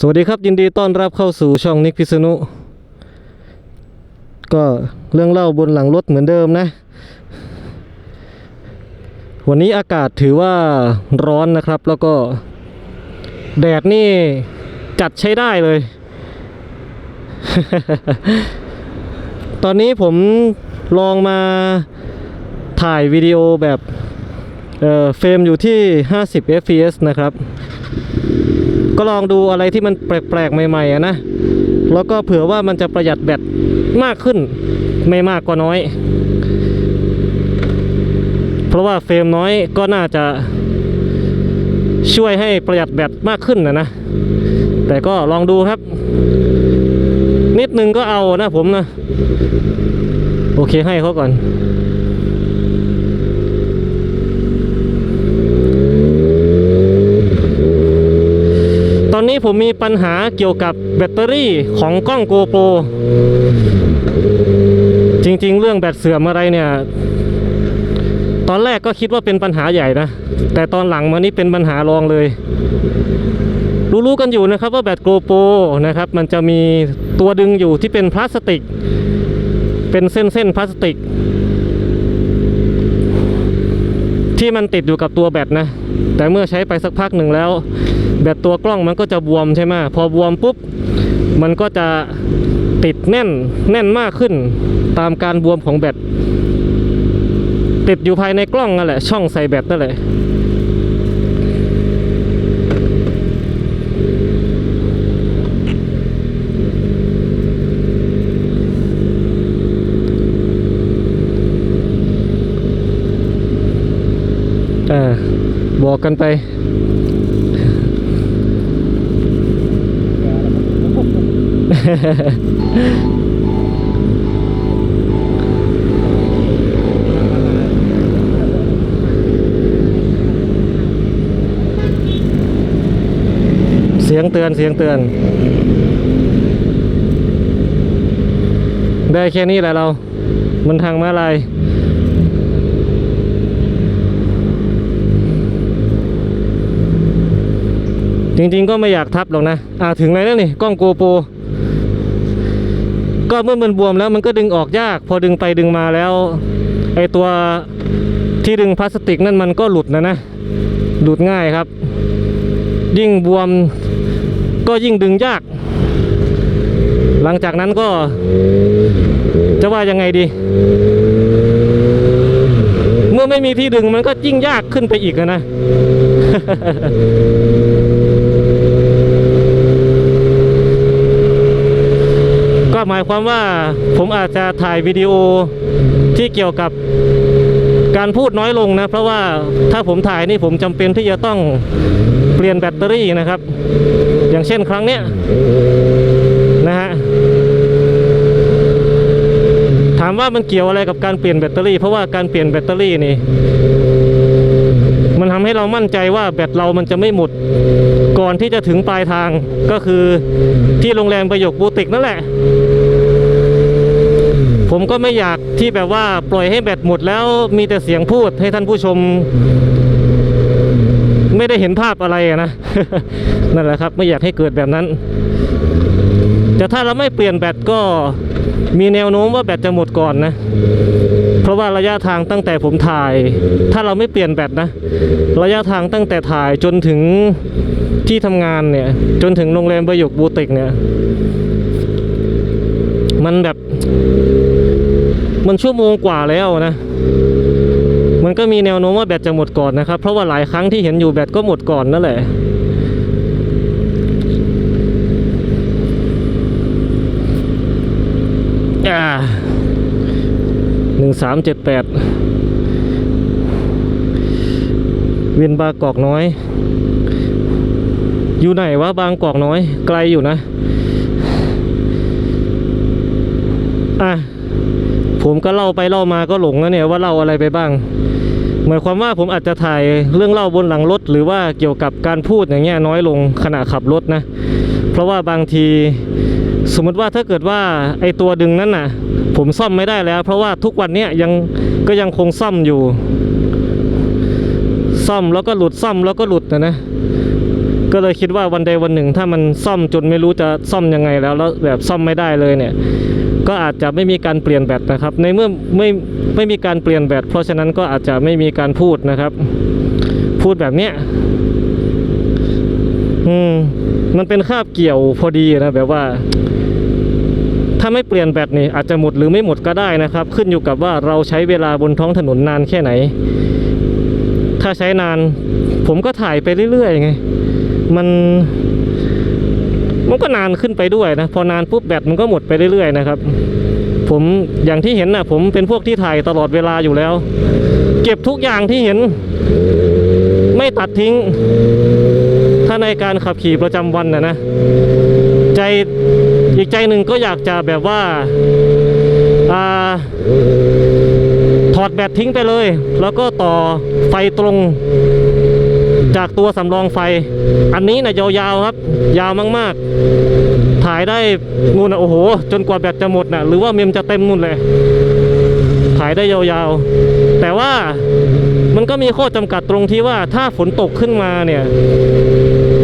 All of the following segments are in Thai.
สวัสดีครับยินดีต้อนรับเข้าสู่ช่องนิกพิษณุก็เรื่องเล่าบนหลังรถเหมือนเดิมนะ วันนี้อากาศถือว่าร้อนนะครับ แล้วก็แดดนี่จัดใช้ได้เลย ตอนนี้ผมลองมาถ่ายวิดีโอแบบเเฟรมอยู่ที่ 50 fps นะครับ ก็ลองดูอะไรที่มันแปลกๆใหม่ๆนะแล้วก็เผื่อว่ามันจะประหยัดแบตมากขึ้นไม่มากก็น้อย เพราะว่าเฟรมน้อยก็น่าจะช่วยให้ประหยัดแบตมากขึ้นนะนะ แต่ก็ลองดูครับ นิดนึงก็เอานะผมนะ โอเคให้เขาก่อน ตอนนี้ ผมมีปัญหาเกี่ยวกับแบตเตอรี่ของกล้อง GoPro จริง ๆ เรื่องแบตเสื่อมอะไรเนี่ย ตอนแรกก็คิดว่าเป็นปัญหาใหญ่นะ แต่ตอนหลังมานี่เป็นปัญหารองเลย รู้ๆกันอยู่นะครับว่าแบต GoPro นะครับ มันจะมีตัวดึงอยู่ที่เป็นพลาสติก เป็นเส้นๆพลาสติก ที่มันติดอยู่กับตัวแบตนะ แต่เมื่อใช้ไปสักพักหนึ่งแล้ว แบตตัวกล้องมันก็จะบวมใช่ไหมพอบวมปุ๊บ มันก็จะติดแน่นแน่นมากขึ้น ตามการบวมของแบตติดอยู่ภายในกล้องนั่นแหละ ช่องใส่แบตนั่นแหละอ่าบอกกันไป เสียงเตือนเสียงเตือน ได้แค่นี้แหละเรา มันทางมาลายจริงๆก็ไม่อยากทับหรอกนะ อ่าถึงไหนแล้วนี่ กล้องโกโปร ก็เมื่อมันบวมแล้วมันก็ดึงออกยาก พอดึงไปดึงมาแล้วไอตัวที่ดึงพลาสติกนั่นมันก็หลุดนะนะหลุดง่ายครับ ยิ่งบวมก็ยิ่งดึงยาก หลังจากนั้นก็ จะว่ายังไงดี เมื่อไม่มีที่ดึงมันก็ยิ่งยากขึ้นไปอีกนะ หมายความว่าผมอาจจะถ่ายวิดีโอที่เกี่ยวกับการพูดน้อยลงนะ เพราะว่าถ้าผมถ่ายนี่ผมจำเป็นที่จะต้องเปลี่ยนแบตเตอรี่นะครับ อย่างเช่นครั้งเนี้ยนะฮะถามว่ามันเกี่ยวอะไรกับการเปลี่ยนแบตเตอรี่ เพราะว่าการเปลี่ยนแบตเตอรี่นี่ มันทำให้เรามั่นใจว่าแบตเรามันจะไม่หมด ก่อนที่จะถึงปลายทางก็คือที่โรงแรมประโยคบูติกนั่นแหละ ผมก็ไม่อยากที่แบบว่าปล่อยให้แบตหมดแล้วมีแต่เสียงพูดให้ท่านผู้ชม ไม่ได้เห็นภาพอะไรนะ นั่นแหละครับ ไม่อยากให้เกิดแบบนั้น แต่ถ้าเราไม่เปลี่ยนแบตก็มีแนวโน้มว่าแบตจะหมดก่อนนะ เพราะว่าระยะทางตั้งแต่ผมถ่าย ถ้าเราไม่เปลี่ยนแบตนะ ระยะทางตั้งแต่ถ่ายจนถึง ที่ทำงานเนี่ย จนถึงโรงแรมประโยคบูติกเนี่ย มันแบบ มันชั่วโมงกว่าแล้วนะ มันก็มีแนวโน้มว่าแบตจะหมดก่อนนะครับ เพราะว่าหลายครั้งที่เห็นอยู่แบตก็หมดก่อนนั่นแหละอ่าหนึ่งสามเจ็ดแปดเวียนบากอกน้อย อยู่ไหนวะบางกอกน้อย ไกลอยู่นะ อะ ผมก็เล่าไปเล่ามาก็หลงแล้วเนี่ยว่าเล่าอะไรไปบ้าง หมายความว่าผมอาจจะถ่ายเรื่องเล่าบนหลังรถ หรือว่าเกี่ยวกับการพูดอย่างเงี้ยน้อยลงขณะขับรถนะ เพราะว่าบางทีสมมติว่าถ้าเกิดว่าไอตัวดึงนั้นน่ะ ผมซ่อมไม่ได้แล้ว เพราะว่าทุกวันเนี้ยยังก็ยังคงซ่อมอยู่ ซ่อมแล้วก็หลุดซ่อมแล้วก็หลุดนะนะ ก็เลยคิดว่าวันใดวันหนึ่ง ถ้ามันซ่อมจนไม่รู้จะซ่อมยังไงแล้วแล้วแบบซ่อมไม่ได้เลยเนี่ย ก็อาจจะไม่มีการเปลี่ยนแบตนะครับ ในเมื่อไม่ไม่มีการเปลี่ยนแบตเพราะฉะนั้นก็อาจจะไม่มีการพูดนะครับ พูดแบบเนี้ยอืมมันเป็นคาบเกี่ยวพอดีนะแบบว่า ถ้าไม่เปลี่ยนแบตนี่อาจจะหมดหรือไม่หมดก็ได้นะครับ ขึ้นอยู่กับว่าเราใช้เวลาบนท้องถนนนานแค่ไหน ถ้าใช้นาน ผมก็ถ่ายไปเรื่อยๆไง มัน มันก็นานขึ้นไปด้วยนะ พอนานปุ๊บแบตมันก็หมดไปเรื่อยๆนะครับ ผมอย่างที่เห็นนะผมเป็นพวกที่ถ่ายตลอดเวลาอยู่แล้ว เก็บทุกอย่างที่เห็น ไม่ตัดทิ้ง ถ้าในการขับขี่ประจำวันนะนะ ใจอีกใจหนึ่งก็อยากจะแบบว่าอ่าถอดแบตทิ้งไปเลย แล้วก็ต่อไฟตรง จากตัวสำรองไฟ อันนี้นะยาวๆครับ ยาวมากๆ ถ่ายได้งูนะโอ้โห จนกว่าแบตจะหมดนะหรือว่าเมมจะเต็มนู่นเลย ถ่ายได้ยาวๆ แต่ว่ามันก็มีข้อจำกัดตรงที่ว่าถ้าฝนตกขึ้นมาเนี่ย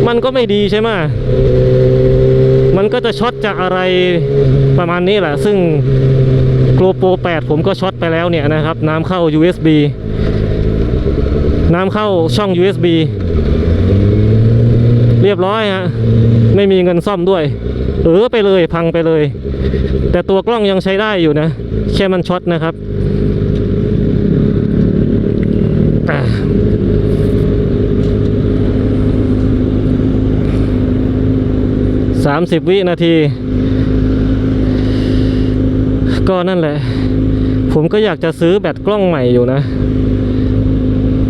มันก็ไม่ดีใช่ไหมมันก็จะช็อตจากอะไรประมาณนี้แหละ ซึ่ง GoPro 8ผมก็ช็อตไปแล้วเนี่ยนะครับ น้ำเข้า USB น้ำเข้าช่อง USB เรียบร้อยฮะ ไม่มีเงินซ่อมด้วย เออไปเลยพังไปเลย แต่ตัวกล้องยังใช้ได้อยู่นะ แค่มันช็อตนะครับสามสิบวินาที ก็นั่นแหละ ผมก็อยากจะซื้อแบตกล้องใหม่อยู่นะ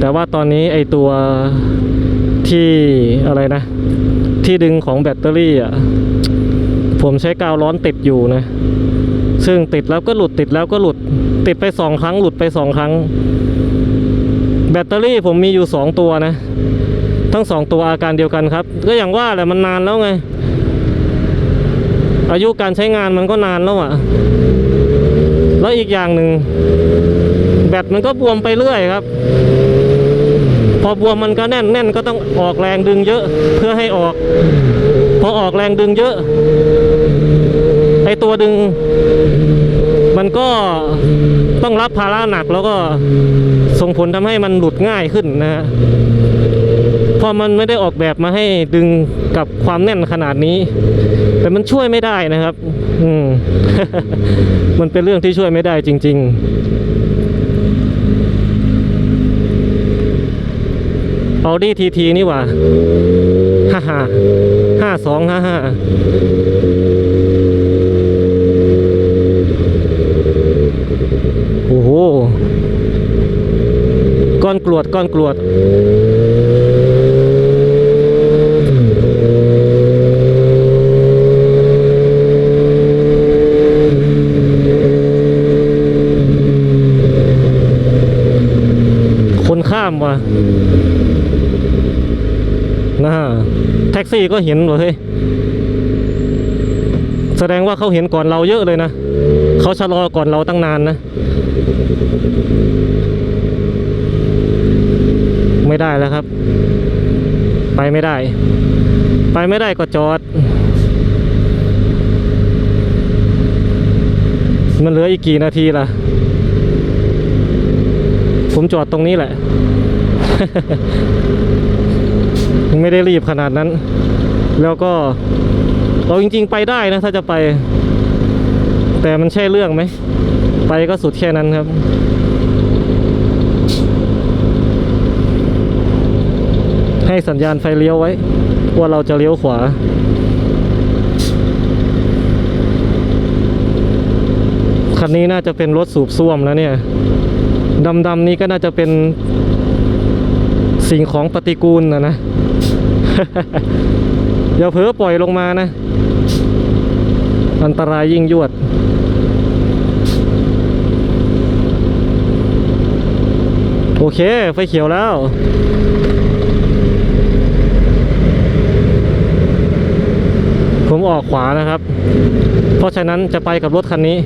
แต่ว่าตอนนี้ไอตัวที่อะไรนะ ที่ดึงของแบตเตอรี่อะผมใช้กาวร้อนติดอยู่นะ ซึ่งติดแล้วก็หลุดติดแล้วก็หลุด ติดไปสองครั้งหลุดไปสองครั้ง แบตเตอรี่ผมมีอยู่สองตัวนะ ทั้งสองตัวอาการเดียวกันครับ ก็อย่างว่าแหละมันนานแล้วไง อายุการใช้งานมันก็นานแล้วอะ แล้วอีกอย่างหนึ่งแบตมันก็บวมไปเรื่อยครับ พอบวมมันก็แน่นแน่นก็ต้องออกแรงดึงเยอะเพื่อให้ออก พอออกแรงดึงเยอะไอตัวดึง มันก็ต้องรับภาระหนักแล้วก็ส่งผลทำให้มันหลุดง่ายขึ้นนะฮะเพอมันไม่ได้ออกแบบมาให้ดึงกับความแน่นขนาดนี้ แต่มันช่วยไม่ได้นะครับ อืม มันเป็นเรื่องที่ช่วยไม่ได้จริง ๆ เอาดีทีทีนี่หว่าฮ่าฮ่าห้าสองห้าห้าโอ้โหก้อนกรวดก้อนกรวด คนข้ามว่ะนะแท็ก ซี่ก็เห็นว่ะเฮ้ยแสดงว่าเขาเห็นก่อนเราเยอะเลยนะเขาชะลอก่อนเราตั้งนานนะ ไม่ได้แล้วครับ ไปไม่ได้ ไปไม่ได้ก็จอด มันเหลืออีกกี่นาทีล่ะ ผมจอดตรงนี้แหละ ไม่ได้รีบขนาดนั้น แล้วก็เราจริง ๆ ไปได้นะ ถ้าจะไป แต่มันใช่เรื่องไหม ไปก็สุดแค่นั้นครับ ให้สัญญาณไฟเลี้ยวไว้ ว่าเราจะเลี้ยวขวาคันนี้น่าจะเป็นรถสูบซ่วมแล้วเนี่ย ดำๆนี้ก็น่าจะเป็นสิ่งของปฏิกูลนะนะ อย่าเผลอปล่อยลงมานะ อันตรายยิ่งยวด โอเค ไฟเขียวแล้วผมออกขวานะครับ เพราะฉะนั้นจะไปกับรถคันนี้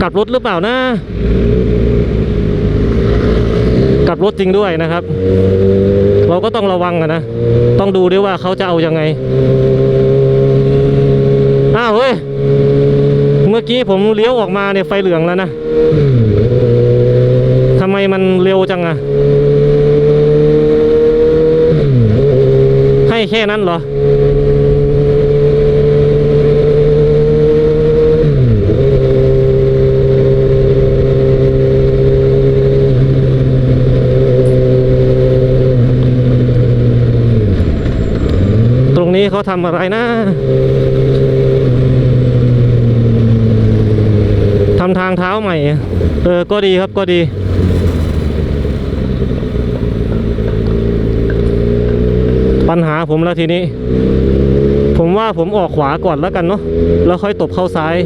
กลับรถหรือเปล่านะ กลับรถจริงด้วยนะครับ เราก็ต้องระวังนะ ต้องดูด้วยว่าเขาจะเอายังไง อ้าวเฮ้ย เมื่อกี้ผมเลี้ยวออกมาเนี่ยไฟเหลืองแล้วนะทำไมมันเร็วจังอะให้แค่นั้นเหรอ นี้เขาทำอะไรนะทำทางเท้าใหม่ เออ ก็ดีครับก็ดี ปัญหาผมแล้วทีนี้ ผมว่าผมออกขวาก่อนแล้วกันเนาะ แล้วค่อยตบเข้าซ้าย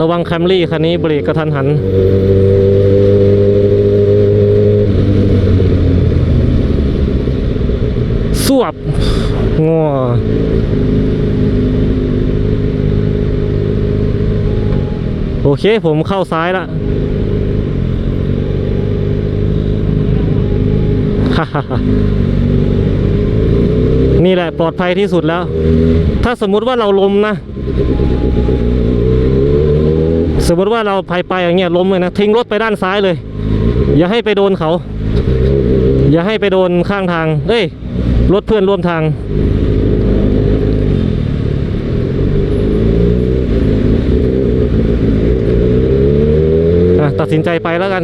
ระวังแคมรี่คันนี้เบรกกระทันหัน วบงัวโอเคผมเข้าซ้ายละนี่แหละปลอดภัยที่สุดแล้ว ถ้าสมมุติว่าเราล้มนะ สมมติว่าเราไปไปอย่างเงี้ยล้มเลยนะทิ้งรถไปด้านซ้ายเลย อย่าให้ไปโดนเขา อย่าให้ไปโดนข้างทาง เอ้ย รถเพื่อนร่วมทางตัดสินใจไปแล้วกัน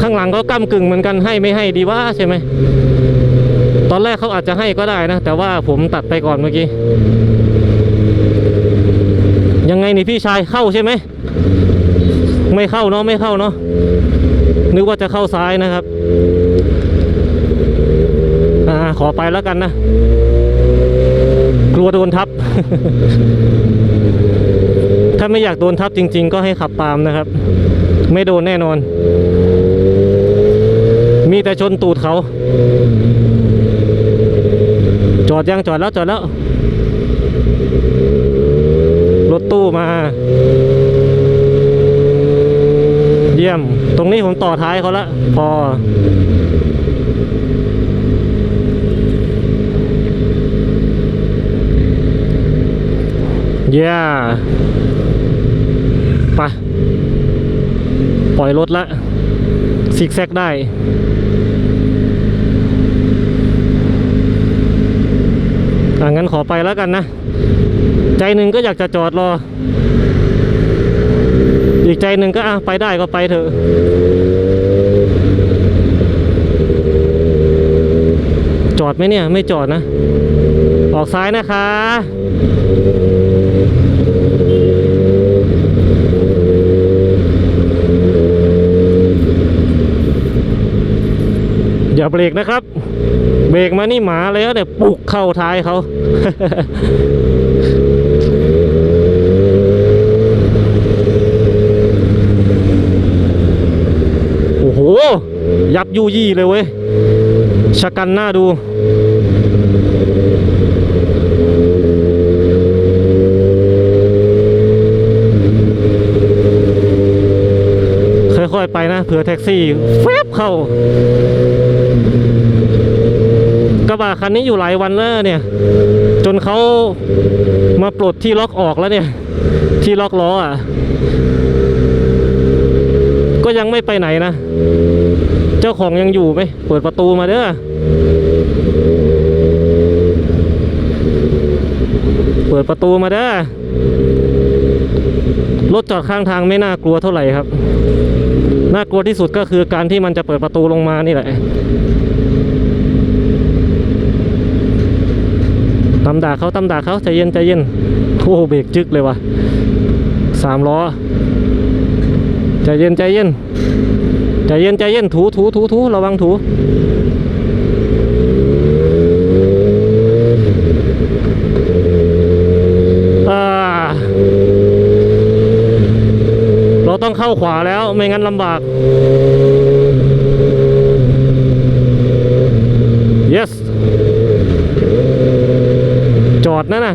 ข้างหลังก็ก้ากึ่งเหมือนกันให้ไม่ให้ดีว่าใช่ไหม ตอนแรกเขาอาจจะให้ก็ได้นะ แต่ว่าผมตัดไปก่อนเมื่อกี้ ยังไงนี่พี่ชายเข้าใช่ไหม ไม่เข้าเนาะไม่เข้าเนาะนึกว่าจะเข้าซ้ายนะครับ อ่าขอไปแล้วกันนะ กลัวโดนทับ ถ้าไม่อยากโดนทับจริง ๆ ก็ให้ขับตามนะครับ ไม่โดนแน่นอน มีแต่ชนตูดเขา จอดยังจอดแล้วจอดแล้ว รถตู้มา ยี่ยม ตรงนี้ผมต่อท้ายเขาละ พอ เย่ไปปล่อยรถละซิกแซกได้อ่างั้นขอไปแล้วกันนะ ใจหนึ่งก็อยากจะจอดรอ อีกใจหนึ่งก็อะไปได้ก็ไปเถอะจอดไหมเนี่ย ไม่จอดนะ ออกซ้ายนะคะ อย่าเบรกนะครับ เบรกมานี่หมาเลยเนี่ยปลุกเข้าท้ายเขา โอ้โห ยับยุยี่เลยเว้ยชะกันหน้าดู ค่อยๆไปนะเผื่อแท็กซี่แฟบเข้ากระบะคันนี้อยู่หลายวันแล้วเนี่ย จนเขามาปลดที่ล็อกออกแล้วเนี่ย ที่ล็อกล้ออะ ก็ยังไม่ไปไหนนะ เจ้าของยังอยู่ไหม เปิดประตูมาเด้อ เปิดประตูมาเด้อ รถจอดข้างทางไม่น่ากลัวเท่าไหร่ครับ น่ากลัวที่สุดก็คือการที่มันจะเปิดประตูลงมานี่แหละตำด่าเขาตำด่าเขาใจเย็นใจเย็นโอ้เบรกจึกเลยวะสามล้อ ใจเย็นใจเย็นใจเย็นใจเย็นถูถูถูถูระวังถูอ่าเราต้องเข้าขวาแล้วไม่งั้นลำบาก yes จอดนะนะ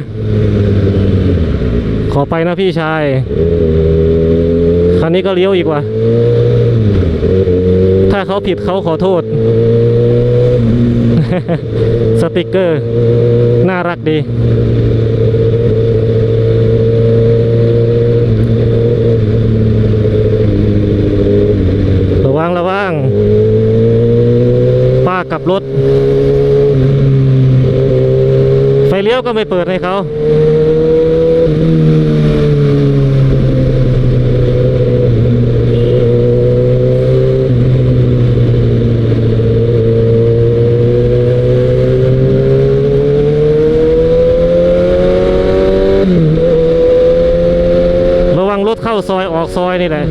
ขอไปนะพี่ชาย คันนี้ก็เลี้ยวอีกว่ะถ้าเขาผิดเขาขอโทษ สติกเกอร์ น่ารักดี ระวังระวัง ป้ากลับรถ ไฟเลี้ยวก็ไม่เปิดให้เขา ระวังรถเข้า ซอยออกซอยนี่แหละ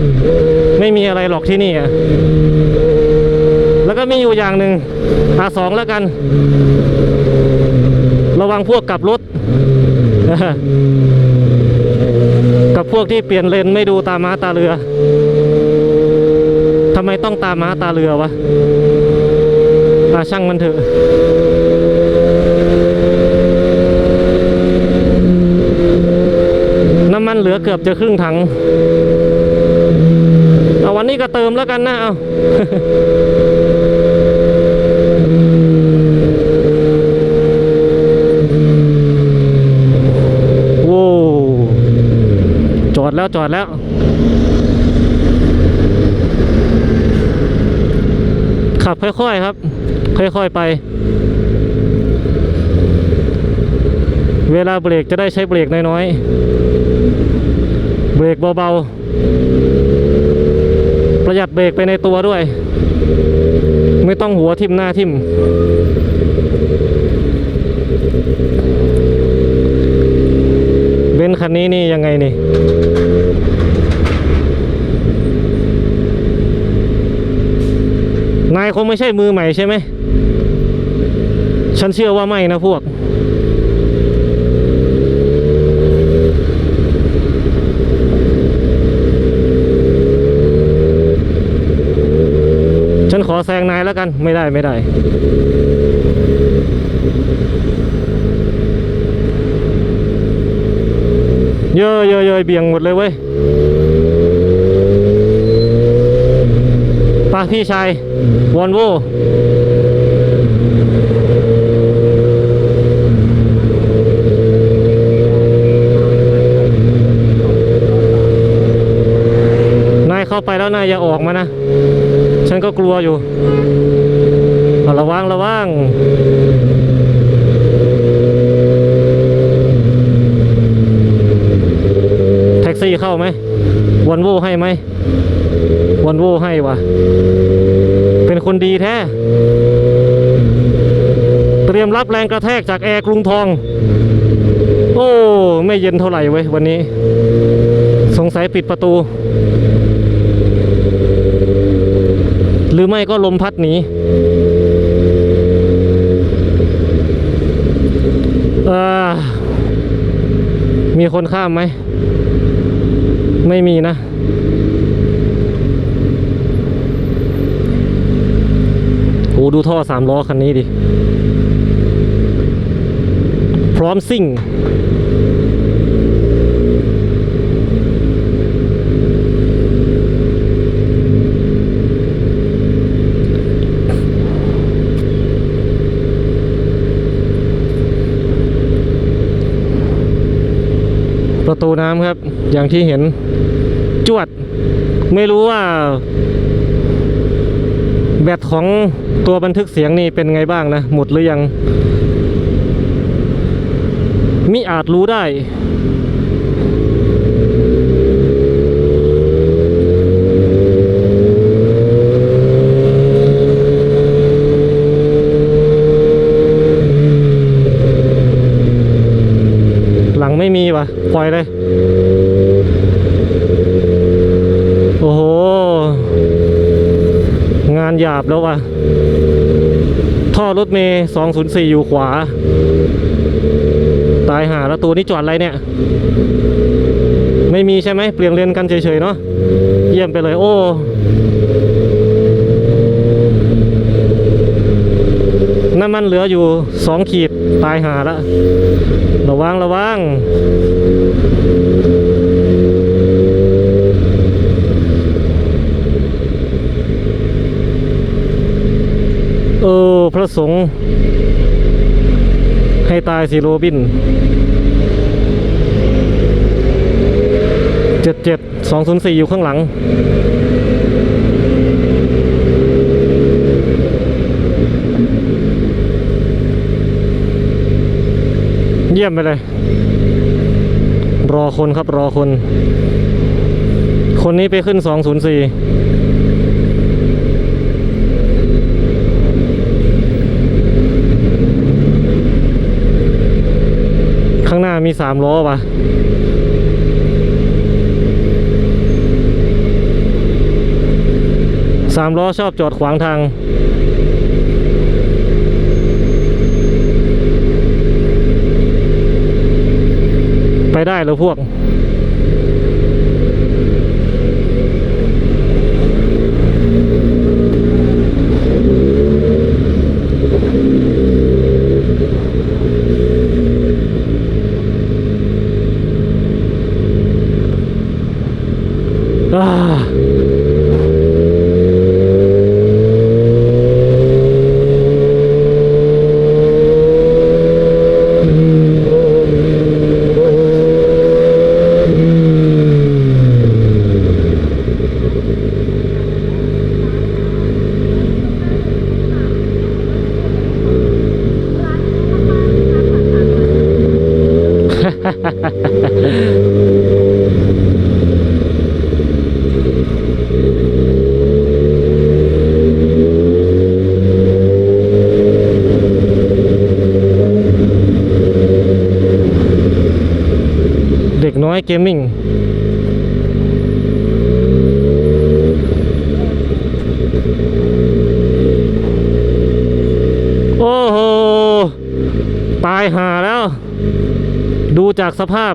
ไม่มีอะไรหรอกที่นี่อะแล้วก็มีอยู่อย่างหนึ่งอาสองแล้วกัน ระวังพวกกลับรถ กับพวกที่เปลี่ยนเลนไม่ดูตาม้าตาเรือทำไมต้องตามม้าตาเรือวะอาช่างมันเถอะ น้ำ มันเหลือเกือบจะครึ่งถังเอาวันนี้ก็เติมแล้วกันนะเอาโว้วจอดแล้วจอดแล้วขับค่อยๆครับ ค่อยๆไป เวลาเบรกจะได้ใช้เบรกน้อยๆ เบรกเบาๆ ประหยัดเบรกไปในตัวด้วย ไม่ต้องหัวทิ่มหน้าทิ่ม เบนคันนี้นี่ยังไงนี่นายคงไม่ใช่มือใหม่ใช่ไหม ฉันเชื่อว่าไม่นะพวก ฉันขอแซงนายแล้วกันไม่ได้ไม่ได้ เยอะเยอะเยอะเบี่ยงหมดเลยเว้ยป้าพี่ชายวอนโวนายเข้าไปแล้วนายอย่าออกมานะ ฉันก็กลัวอยู่เอาระวังระวังแท็กซี่เข้าไหมวอนโวให้ไหมวอนโวให้วะเป็นคนดีแท้ เตรียมรับแรงกระแทกจากแอร์กรุงทอง โอ้ ไม่เย็นเท่าไหร่เว้ยวันนี้ สงสัยปิดประตู ห รือไม่ก็ลมพัดหนีมีคนข้ามไหม ไม่มีนะ โหดูท่อสามล้อคันนี้ดิ พร้อมซิ่ง ตูน้ำครับ อย่างที่เห็นจวด ไม่รู้ว่า แบตของตัวบันทึกเสียงนี่เป็นไงบ้างนะ หมดหรือยังมิอาจรู้ได้ ไม่มีวะปล่อยเลย โอ้โห งานหยาบแล้ววะท่อรถเมย์204 อยู่ขวา ตายหาแล้วตัวนี้จอดอะไรเนี่ย ไม่มีใช่ไหมเปลี่ยนเลนกันเฉยๆเนาะเยี่ยมไปเลยโอ้ น้ำมันเหลืออยู่สองขีดตายหาละระวังระวังเออพระสงฆ์ให้ตายสิโรบินเจ็ดเจ็ดสองศูนย์สี่อยู่ข้างหลัง เยี่ยมไปเลย รอคนครับรอคน คนนี้ไปขึ้นสองศูนย์สี่ข้างหน้ามีสามล้อป่ะสามล้อชอบจอดขวางทาง ไปได้ แล้วพวก อ่า กมมิ่งโอ้โห ตายหาแล้ว ดูจากสภาพ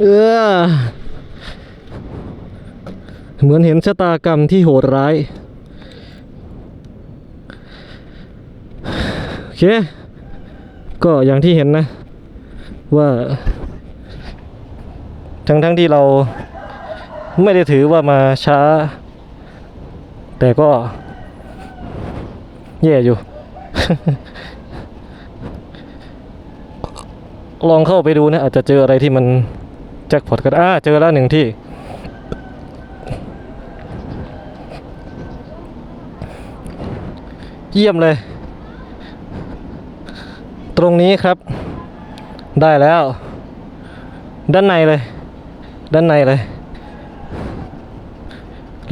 เออ เหมือนเห็นชะตากรรมที่โหดร้าย โอเค ก็อย่างที่เห็นนะ ว่า ทั้งทั้งที่เราไม่ได้ถือว่ามาช้า แต่ก็แย่อยู่ ลองเข้าไปดูนะ อาจจะเจออะไรที่มันแจ็คพอตก็ได้อ่าเจอแล้วหนึ่งที่ เยี่ยมเลย ตรงนี้ครับ ได้แล้ว ด้านในเลย ด้านในเลย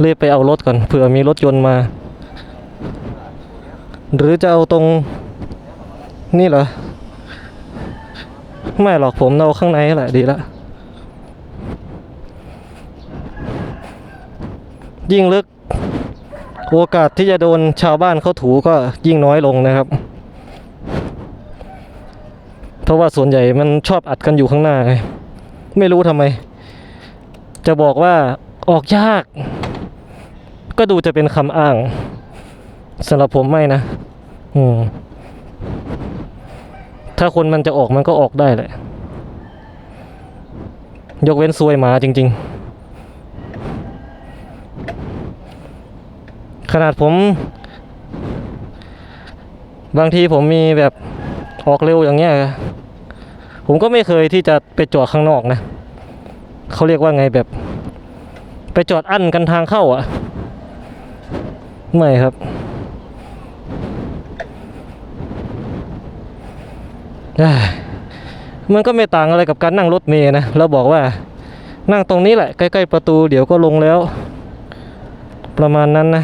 รีบไปเอารถก่อนเผื่อมีรถยนต์มา หรือจะเอาตรงนี่เหรอ ไม่หรอกผมเอาข้างในแหละดีละยิ่งลึก โอกาสที่จะโดนชาวบ้านเขาถูก็ยิ่งน้อยลงนะครับ เพราะว่าส่วนใหญ่มันชอบอัดกันอยู่ข้างหน้าไงไม่รู้ทำไม จะบอกว่าออกยาก ก็ดูจะเป็นคำอ้างสำหรับผมไม่นะอืมถ้าคนมันจะออกมันก็ออกได้แหละ ยกเว้นซวยหมาจริง ๆ ขนาดผม บางทีผมมีแบบออกเร็วอย่างเงี้ย ผมก็ไม่เคยที่จะไปจอดข้างนอกนะเขาเรียกว่าไงแบบ ไปจอดอั้นกันทางเข้าอะไม่ครับมันก็ไม่ต่างอะไรกับการนั่งรถเมล์นะแล้วบอกว่านั่งตรงนี้แหละใกล้ๆประตูเดี๋ยวก็ลงแล้ว ประมาณนั้นนะ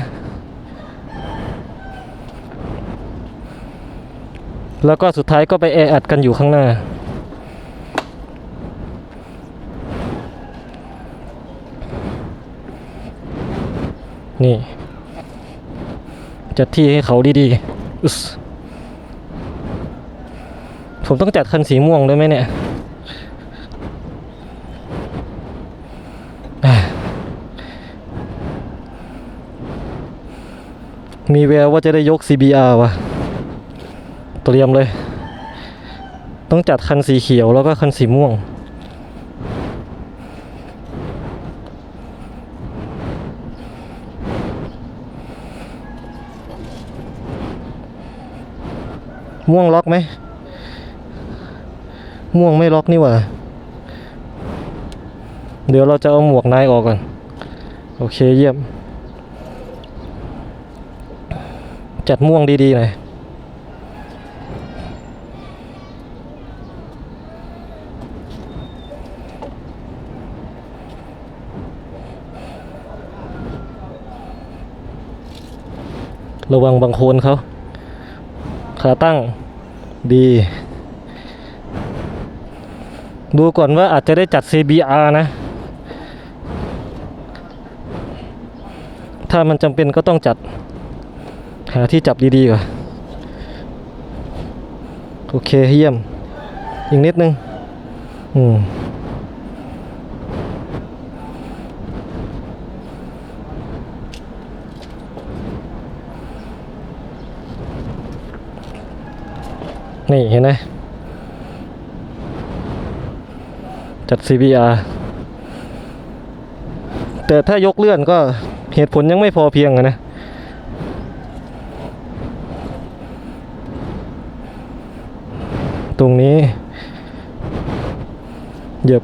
แล้วก็สุดท้ายก็ไปแออัดกันอยู่ข้างหน้า นี่ จัดที่ให้เขาดีๆ ผมต้องจัดคันสีม่วงด้วยไหมเนี่ยมีแววว่าจะได้ยก CBR ว่ะเตรียมเลย ต้องจัดคันสีเขียวแล้วก็คันสีม่วง ม่วงล็อกไหม ม่วงไม่ล็อกนี่หว่า เดี๋ยวเราจะเอาหมวกนายออกก่อน โอเคเยี่ยม จัดม่วงดีๆหน่อยระวังบางโคนเขา ขาตั้งดี ดูก่อนว่าอาจจะได้จัด CBR นะ ถ้ามันจำเป็นก็ต้องจัด หาที่จับดีๆก่อนโอเคเยี่ยม อีกนิดนึง อืม นี่เห็นไหมจัด CBR แต่ถ้ายกเลื่อนก็เหตุผลยังไม่พอเพียงอะนะตรงนี้เหยียบ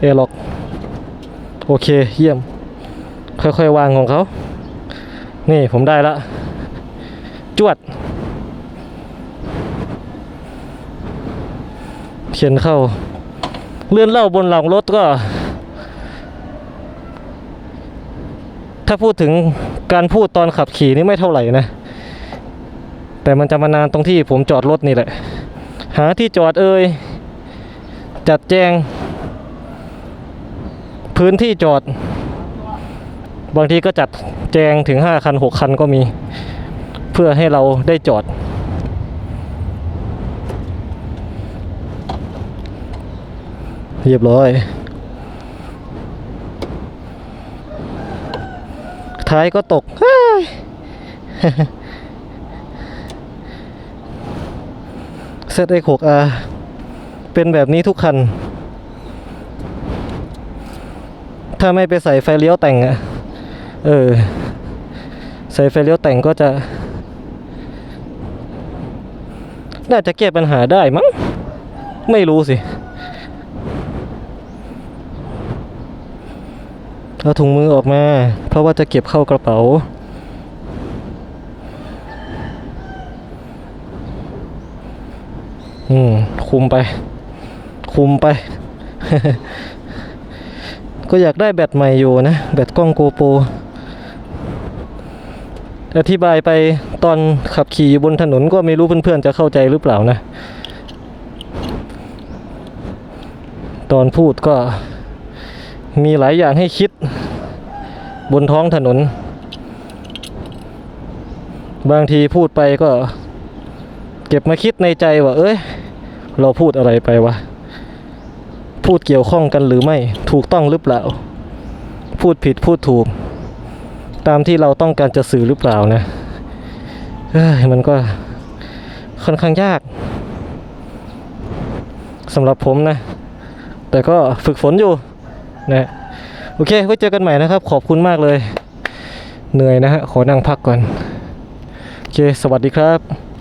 เอล็อกโอเคเยี่ยม ค่อยๆวางของเขา นี่ผมได้ละ จวด เขียนเข้า เลื่อนเล่าบนหลังรถก็ ถ้าพูดถึงการพูดตอนขับขี่นี่ไม่เท่าไหร่นะ แต่มันจะมานานตรงที่ผมจอดรถนี่แหละ หาที่จอดเอ่ยจัดแจง พื้นที่จอด บางทีก็จัดแจงถึง 5 คัน 6 คันก็มี เพื่อให้เราได้จอด เรียบร้อย ท้ายก็ตกเฮ้ยเซตไอหกอาเป็นแบบนี้ทุกคัน ถ้าไม่ไปใส่ไฟเลี้ยวแต่งอะเออ ใส่ไฟเลี้ยวแต่งก็จะ น่าจะแก้ปัญหาได้มั้ง ไม่รู้สิ เอาถุงมือออกมา เพราะว่าจะเก็บเข้ากระเป๋า อืม คุมไป คุมไป ก็อยากได้แบตใหม่อยู่นะ แบตกล้องโกโปรอธิบายไปตอนขับขี่บนถนนก็ไม่รู้เพื่อนๆจะเข้าใจหรือเปล่านะ ตอนพูดก็ มีหลายอย่างให้คิดบนท้องถนน บางทีพูดไปก็ เก็บมาคิดในใจว่า เอ้ย เราพูดอะไรไปวะ พูดเกี่ยวข้องกันหรือไม่ ถูกต้องหรือเปล่า พูดผิดพูดถูก ตามที่เราต้องการจะสื่อหรือเปล่านะเอ้ยมันก็ค่อนข้างยากสำหรับผมนะ แต่ก็ฝึกฝนอยู่ นะโอเคไว้เจอกันใหม่นะครับ ขอบคุณมากเลย เหนื่อยนะฮะขอนั่งพักก่อน โอเค สวัสดีครับ